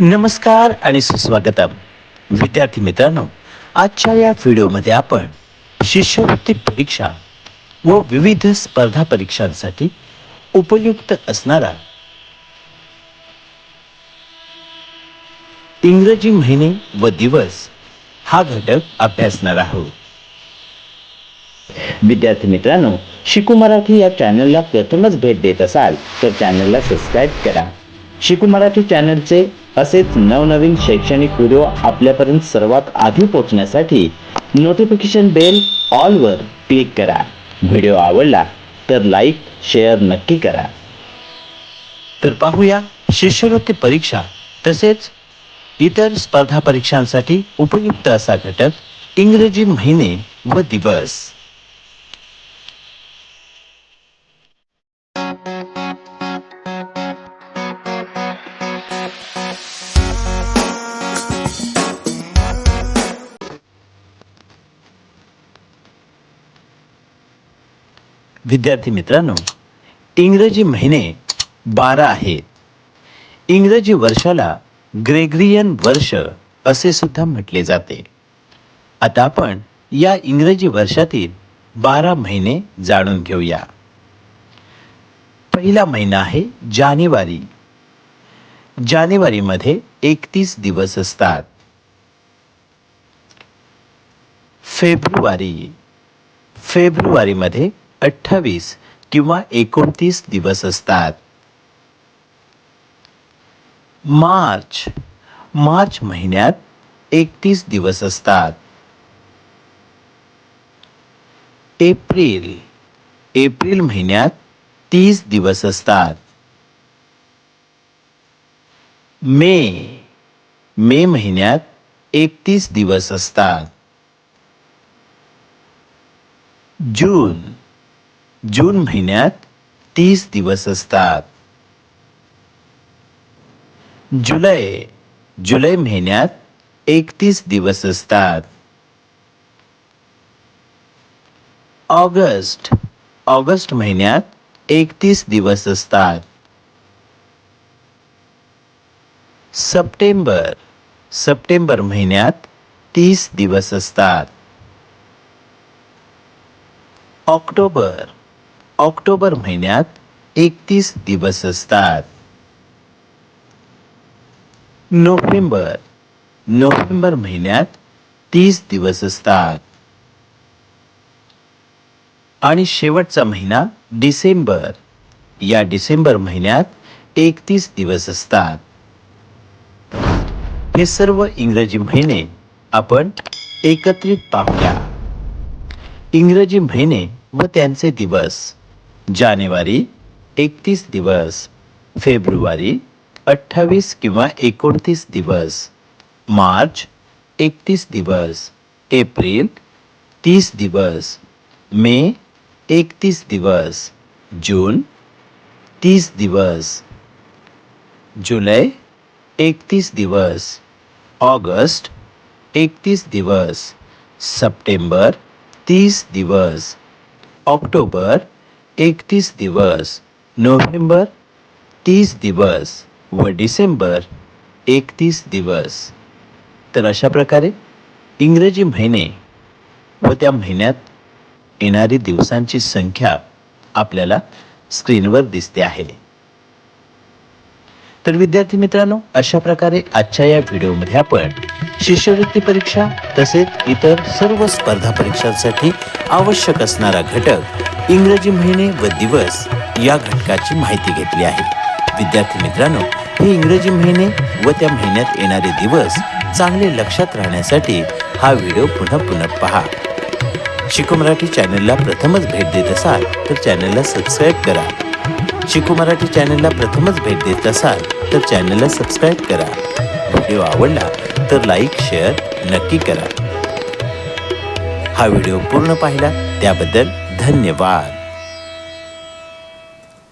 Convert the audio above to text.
नमस्कार आणि सुस्वागतम. विद्यार्थी मित्रांनो आजच्या या व्हिडिओमध्ये आपण शिष्यवृत्ती परीक्षा व विविध स्पर्धा परीक्षांसाठी उपयुक्त असणारा इंग्रजी महिने व दिवस हा घटक अभ्यासणार आहोत. विद्यार्थी मित्रांनो शिकू मराठी या चॅनलला प्रथमच भेट देत असाल तर चॅनलला सबस्क्राईब करा. शिकू मराठी चॅनलचे असेच नवनवीन शैक्षणिक व्हिडिओ आपल्यापर्यंत सर्वात आधी पोहोचण्यासाठी नोटिफिकेशन बेल ऑलवर क्लिक करा. व्हिडिओ आवडला तर लाईक शेअर नक्की करा. तर पाहूया शिष्यवृत्ती परीक्षा तसेच इतर स्पर्धा परीक्षांसाठी उपयुक्त असा घटक इंग्रजी महिने व दिवस. विद्यार्थी मित्रांनो इंग्रजी महिने बारा आहेत. इंग्रजी वर्षाला ग्रेग्रियन वर्ष असे सुद्धा म्हटले जाते. आता आपण या इंग्रजी वर्षातील बारा महिने जाणून घेऊया. पहिला महिना आहे जानेवारी. जानेवारीमध्ये एकतीस दिवस असतात. फेब्रुवारी. फेब्रुवारीमध्ये अठ्ठावीस किंवा एकोणतीस दिवस असतात. मार्च. मार्च महिन्यात एकतीस दिवस असतात. एप्रिल. एप्रिल महिन्यात तीस दिवस असतात. मे. मे महिन्यात एकतीस दिवस असतात. जून. जून महिन्यात तीस दिवस असतात. जुलै जुलै महिन्यात एकतीस दिवस असतात. ऑगस्ट ऑगस्ट महिन्यात एकतीस दिवस असतात. सप्टेंबर सप्टेंबर महिन्यात तीस दिवस असतात. ऑक्टोबर ऑक्टोबर महिन्यात एकतीस दिवस असतात. नोव्हेंबर. नोव्हेंबर महिन्यात तीस दिवस असतात. आणि शेवटचा महिना डिसेंबर. या डिसेंबर महिन्यात एकतीस दिवस असतात. हे सर्व इंग्रजी महिने आपण एकत्रित पाहूया. इंग्रजी महिने व त्यांचे दिवस. जानेवारी एकतीस दिवस, फेब्रुवारी अठ्ठावीस किंवा एकोणतीस दिवस, मार्च एकतीस दिवस, एप्रिल तीस दिवस, मे एकतीस दिवस, जून तीस दिवस, जुलै एकतीस दिवस, ऑगस्ट एकतीस दिवस, सप्टेंबर तीस दिवस, ऑक्टोबर एकतीस दिवस. नोव्हेंबर तीस दिवस व डिसेंबर एकतीस दिवस. तर अशा प्रकारे इंग्रजी महिने व त्या महिन्यात येणारी दिवसांची संख्या आपल्याला स्क्रीनवर दिसते आहे. तर विद्यार्थी मित्रांनो अशा प्रकारे आजच्या या व्हिडिओमध्ये आपण शिष्यवृत्ती परीक्षा तसेच इतर सर्व स्पर्धा परीक्षांसाठी आवश्यक असणारा घटक इंग्रजी महिने व दिवस या घटकाची माहिती घेतली आहे. विद्यार्थी मित्रांनो हे इंग्रजी महिने व त्या महिन्यात येणारे दिवस चांगले लक्षात राहण्यासाठी हा व्हिडिओ पुन्हा पुन्हा पहा. शिकू मराठी चॅनलला प्रथमच भेट देत असाल तर चॅनलला सबस्क्राईब करा. शिकू मराठी चॅनलला प्रथमच भेट देत असाल तर चॅनलला सबस्क्राईब करा. व्हिडिओ आवडला तर लाईक शेअर नक्की करा. हा व्हिडिओ पूर्ण पाहिला त्याबद्दल धन्यवाद.